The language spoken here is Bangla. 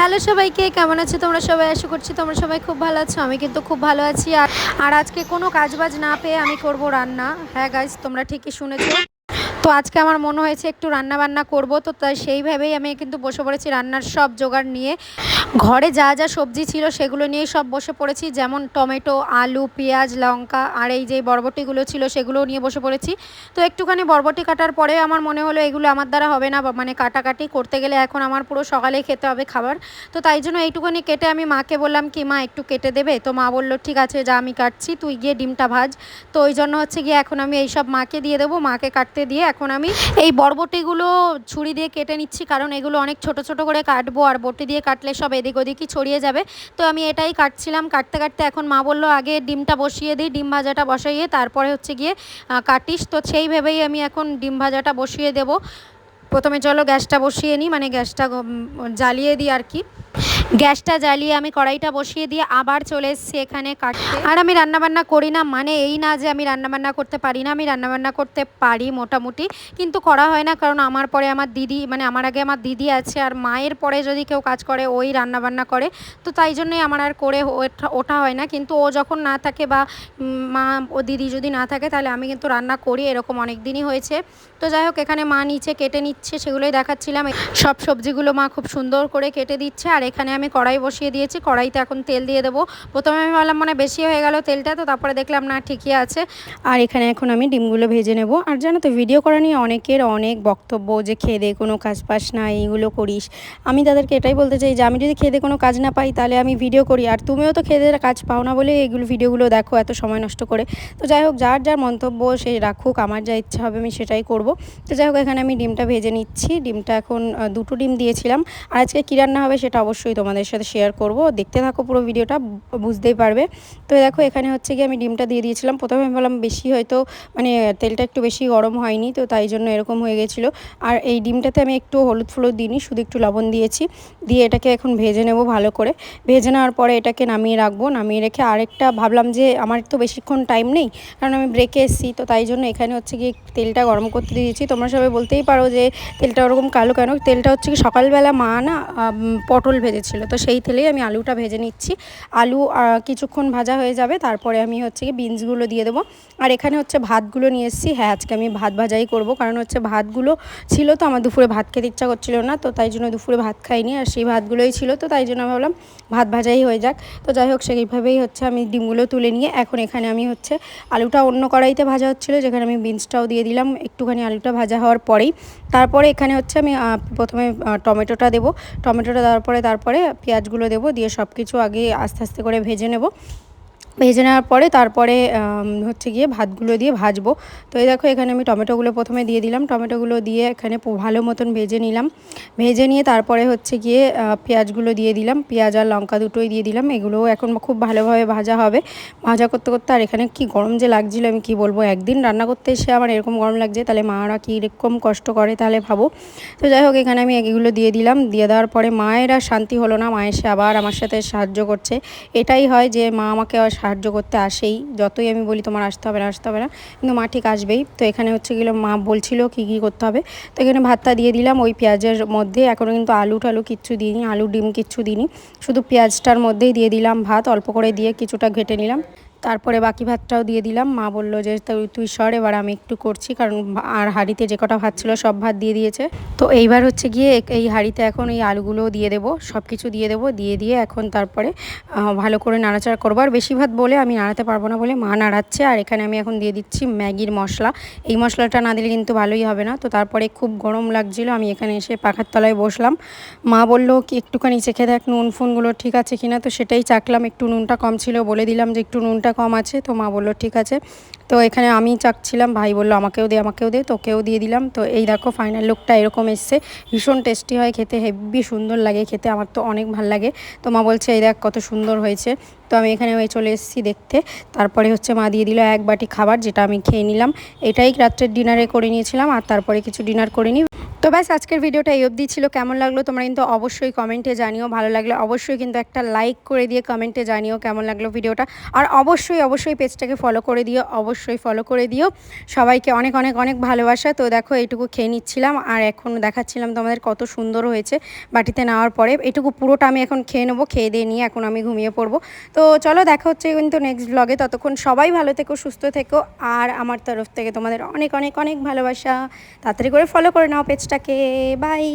হ্যালো সবাইকে, কেমন আছে তোমরা সবাই? আশা করছি তোমরা সবাই খুব ভালো আছো, আমি কিন্তু খুব ভালো আছি। আর আজকে কোনো কাজবাজ না পেয়ে আমি করব রান্না। হ্যাঁ গাইজ তোমরা ঠিকই শুনেছো। আজকে আমার মনে হয়েছে একটু রান্না বান্না করব, তো তাই সেইভাবেই আমি কিন্তু বসে পড়েছি রান্নার সব জোগাড় নিয়ে। ঘরে যা যা সবজি ছিল সেগুলো নিয়েই সব বসে পড়েছি, যেমন টমেটো, আলু, পেঁয়াজ, লঙ্কা আর এই যে বরবটিগুলো ছিল সেগুলোও নিয়ে বসে পড়েছি। তো একটুখানি বরবটি কাটার পরে আমার মনে হলো এগুলো আমার দ্বারা হবে না মানে কাটাকাটি করতে গেলে এখন আমার পুরো সকালে খেতে হবে খাবার। তো তাই জন্য এইটুখানি কেটে আমি মাকে বললাম কি, মা, একটু কেটে দেবে? তো মা বলল, ঠিক আছে, যা আমি কাটছি, তুই গিয়ে ডিমটা ভাজ। তো ওই জন্য হচ্ছে গিয়ে এখন আমি এইসব মাকে দিয়ে দেবো, মাকে কাটতে দিয়ে আমি এই বরবটিগুলো ছুরি দিয়ে কেটে নিচ্ছি, কারণ এগুলো অনেক ছোট ছোট করে কাটবো আর বটি দিয়ে কাটলে সব এদিক ওদিকই ছড়িয়ে যাবে। তো আমি এটাই কাটছিলাম, কাটতে কাটতে এখন মা বলল আগে ডিমটা বসিয়ে দিই, ডিম ভাজাটা বসাইয়ে তারপরে হচ্ছে গিয়ে কাটিস। তো সেই ভেবেই আমি এখন ডিম ভাজাটা বসিয়ে দেবো। প্রথমে চলো গ্যাসটা বসিয়ে নিই মানে গ্যাসটা জ্বালিয়ে দিই আর কি। গ্যাসটা জ্বালিয়ে আমি কড়াইটা বসিয়ে দিয়ে আবার চলে এসেছি এখানে কাটতে। আর আমি রান্নাবান্না করি না মানে এই না যে আমি রান্নাবান্না করতে পারি না, আমি রান্নাবান্না করতে পারি মোটামুটি, কিন্তু করা হয় না, কারণ আমার পরে আমার দিদি মানে আমার আগে আমার দিদি আছে, আর মায়ের পরে যদি কেউ কাজ করে, ওই রান্নাবান্না করে, তো তাই জন্যই আমার আর করে ওঠা- হয় না, কিন্তু ও যখন না থাকে বা মা ও দিদি যদি না থাকে, তাহলে আমি কিন্তু রান্না করি, এরকম অনেক দিনই হয়েছে। তো যাই হোক, এখানে মা নিচে কেটে নিচ্ছে, সেগুলোই দেখাচ্ছিলাম। সব সবজিগুলো মা খুব সুন্দর করে কেটে দিচ্ছে, আর এখানে আমি কড়াই বসিয়ে দিয়েছি, কড়াইতে এখন তেল দিয়ে দেবো। প্রথমে আমি ভাবলাম মানে বেশি হয়ে গেল তেলটা, তো তারপরে দেখলাম না, ঠিকই আছে। আর এখানে এখন আমি ডিমগুলো ভেজে নেব। আর জানো তো ভিডিও করা নিয়ে অনেকের অনেক বক্তব্য যে খেয়ে কোনো কাজ পাস না, এইগুলো করিস। আমি তাদেরকে এটাই বলতে চাই যে, আমি যদি খেয়ে কোনো কাজ না পাই, তাহলে আমি ভিডিও করি। আর তুমিও তো খেয়ে কাজ পাও না বলে এইগুলো ভিডিওগুলো দেখো এত সময় নষ্ট করে। তো যাই হোক, যার যার মন্তব্য সে রাখুক, আমার যা ইচ্ছা হবে আমি সেটাই করব। তো যাই হোক, এখানে আমি ডিমটা ভেজে নিচ্ছি। ডিমটা এখন দুটো ডিম দিয়েছিলাম। আর আজকে কী রান্না হবে সেটা অবশ্যই তোমাদের সাথে শেয়ার করব। দেখতে থাকো পুরো ভিডিওটা বুঝতেই পারবে। তো দেখো, এখানে হচ্ছে কি আমি ডিমটা দিয়ে দিয়েছিলাম। প্রথমে আমি বললাম বেশি হয়তো মানে তেলটা একটু বেশি গরম হয়নি, তো তাই জন্য এরকম হয়ে গেছিল। আর এই ডিমটাতে আমি একটু হলুদ ফুলুদ দিইনি, শুধু একটু লবণ দিয়েছি। দিয়ে এটাকে এখন ভেজে নেব ভালো করে। ভেজে নেওয়ার পরে এটাকে নামিয়ে রাখব। নামিয়ে রেখে আরেকটা ভাবলাম যে আমার তো বেশিক্ষণ টাইম নেই, কারণ আমি ব্রেকে এসেছি, তো তাই জন্য এখানে হচ্ছে কি তেলটা গরম করতে দিয়েছি। তোমরা সবাই বলতেই পারো যে তেলটা ওরকম কালো কেন? তেলটা হচ্ছে কি সকালবেলা মা না পটল ভেজেছিল। তো সেই তেলেই আমি আলুটা ভেজে নিচ্ছি। আলু কিছুক্ষণ ভাজা হয়ে যাবে, তারপরে আমি হচ্ছে কি বিনসগুলো দিয়ে দেবো। আর এখানে হচ্ছে ভাতগুলো নিয়ে এসেছি। হ্যাঁ আজকে আমি ভাত ভাজাই করব, কারণ হচ্ছে ভাতগুলো ছিল তো আমার দুপুরে ভাত খেতে ইচ্ছা করছিল না, তো তাই জন্য দুপুরে ভাত খাইনি। আর সেই ভাতগুলোই ছিল, তো তাই জন্য আমি ভাবলাম ভাত ভাজাই হয়ে যাক। তো যাই হোক, সেইভাবেই হচ্ছে আমি ডিমগুলো তুলে নিয়ে এখন এখানে আমি হচ্ছে আলুটা অন্য কড়াইতে ভাজা হচ্ছিল, যেখানে আমি বিনসটাও দিয়ে দিলাম। একটুখানি আলুটা ভাজা হওয়ার পরেই তারপরে এখানে হচ্ছে আমি প্রথমে টমেটোটা দেবো। টমেটোটা দেওয়ার পরে তারপরে পেঁয়াজগুলো দেবো দিয়ে সব কিছু আগে আস্তে আস্তে করে ভেজে নেব। ভেজে নেওয়ার পরে তারপরে হচ্ছে গিয়ে ভাতগুলো দিয়ে ভাজবো। তো এই দেখো, এখানে আমি টমেটোগুলো প্রথমে দিয়ে দিলাম। টমেটোগুলো দিয়ে এখানে ভালো মতন ভেজে নিলাম। ভেজে নিয়ে তারপরে হচ্ছে গিয়ে পেঁয়াজগুলো দিয়ে দিলাম। পেঁয়াজ আর লঙ্কা দুটোই দিয়ে দিলাম। এগুলোও এখন খুব ভালোভাবে ভাজা হবে। ভাজা করতে করতে আর এখানে কি গরম যে লাগছিল, আমি কি বলব? একদিন রান্না করতে এসে আমার এরকম গরম লাগছে, তাহলে মারা কী এরকম কষ্ট করে তাহলে ভাবো। তো যাই হোক, এখানে আমি এগুলো দিয়ে দিলাম। দিয়ে দেওয়ার পরে মায়ের আর শান্তি হলো না। মা এসে আবার আমার সাথে সাহায্য করছে। এটাই হয় যে মা আমাকে সাহায্য করতে আসেই। যতই আমি বলি তোমার আসতে হবে না, আসতে হবে না, কিন্তু মা ঠিক আসবেই। তো এখানে হচ্ছে গেলো মা বলছিল কী কী করতে হবে। তো এখানে ভাতটা দিয়ে দিলাম ওই পেঁয়াজের মধ্যে। এখনও কিন্তু আলু টালু কিচ্ছু দিইনি, আলু ডিম কিচ্ছু দিইনি। শুধু পেঁয়াজটার মধ্যেই দিয়ে দিলাম ভাত, অল্প করে দিয়ে কিছুটা ঘেটে নিলাম। তারপরে বাকি ভাতটাও দিয়ে দিলাম। মা বলল যে তুই সর, এবার আমি একটু করছি, কারণ আর হাঁড়িতে যে কটা ভাত ছিল সব ভাত দিয়ে দিয়েছে। তো এইবার হচ্ছে গিয়ে এই হাঁড়িতে এখন এই আলুগুলোও দিয়ে দেবো সব কিছু দিয়ে দেবো, দিয়ে দিয়ে এখন তারপরে ভালো করে নাড়াচাড়া করব। আর বেশি ভাত বলে আমি নাড়াতে পারব না বলে মা নাড়াচ্ছে, আর এখানে আমি এখন দিয়ে দিচ্ছি ম্যাগির মশলা। এই মশলাটা না দিলে কিন্তু ভালোই হবে না। তো তারপরে খুব গরম লাগছিল, আমি এখানে এসে পাখার তলায় বসলাম। মা বলল, কি, একটুখানি চেখে দেখ নুন ফুনগুলো ঠিক আছে কিনা? তো সেটাই চাকলাম একটু নুনটা কম ছিল বলে দিলাম যে, একটু নুনটা কম আছে, তো মা বলল, ঠিক আছে। তো এখানে আমি চাকছিলাম, ভাই বলল, আমাকেও দে আমাকেও দে। তোকেও দিয়ে দিলাম। তো এই দেখো ফাইনাল লুকটা এরকম এসছে। ভীষণ টেস্টি হয় খেতে হেভি সুন্দর লাগে খেতে, আমার তো অনেক ভালো লাগে। তো মা বলছে, এই দেখ, কত সুন্দর হয়েছে। তো আমি এখানে ওই চলে এসেছি দেখতে। তারপরে হচ্ছে মা দিয়ে দিল এক বাটি খাবার, যেটা আমি খেয়ে নিলাম। এটাই রাত্রের ডিনারে করে নিয়েছিলাম, আর তারপরে কিছু ডিনার করে নিই। তো ব্যাস, আজকের ভিডিওটা এই অবধি ছিল। কেমন লাগল তোমরা কিন্তু অবশ্যই কমেন্টে জানিও। ভালো লাগলে অবশ্যই কিন্তু একটা লাইক করে দিয়ে কমেন্টে জানিও কেমন লাগল ভিডিওটা। আর অবশ্যই অবশ্যই পেজটাকে ফলো করে দিও, অবশ্যই ফলো করে দিও। সবাইকে অনেক অনেক অনেক ভালোবাসা। তো দেখো এইটুকু খেয়ে নিচ্ছিলাম। আর এখন দেখাচ্ছিলাম তোমাদের কত সুন্দর হয়েছে বাটিতে নেওয়ার পরে। এটুকু পুরোটা আমি এখন খেয়ে নেব, খেয়ে দিয়ে নিয়ে এখন আমি ঘুমিয়ে পড়ব। তো চলো, দেখা হচ্ছে কিন্তু নেক্সট ব্লগে ততক্ষণ সবাই ভালো থেকো, সুস্থ থেকো। আর আমার তরফ থেকে তোমাদের অনেক অনেক অনেক ভালোবাসা। তাড়াতাড়ি করে ফলো করে নাও পেজটাকে বাই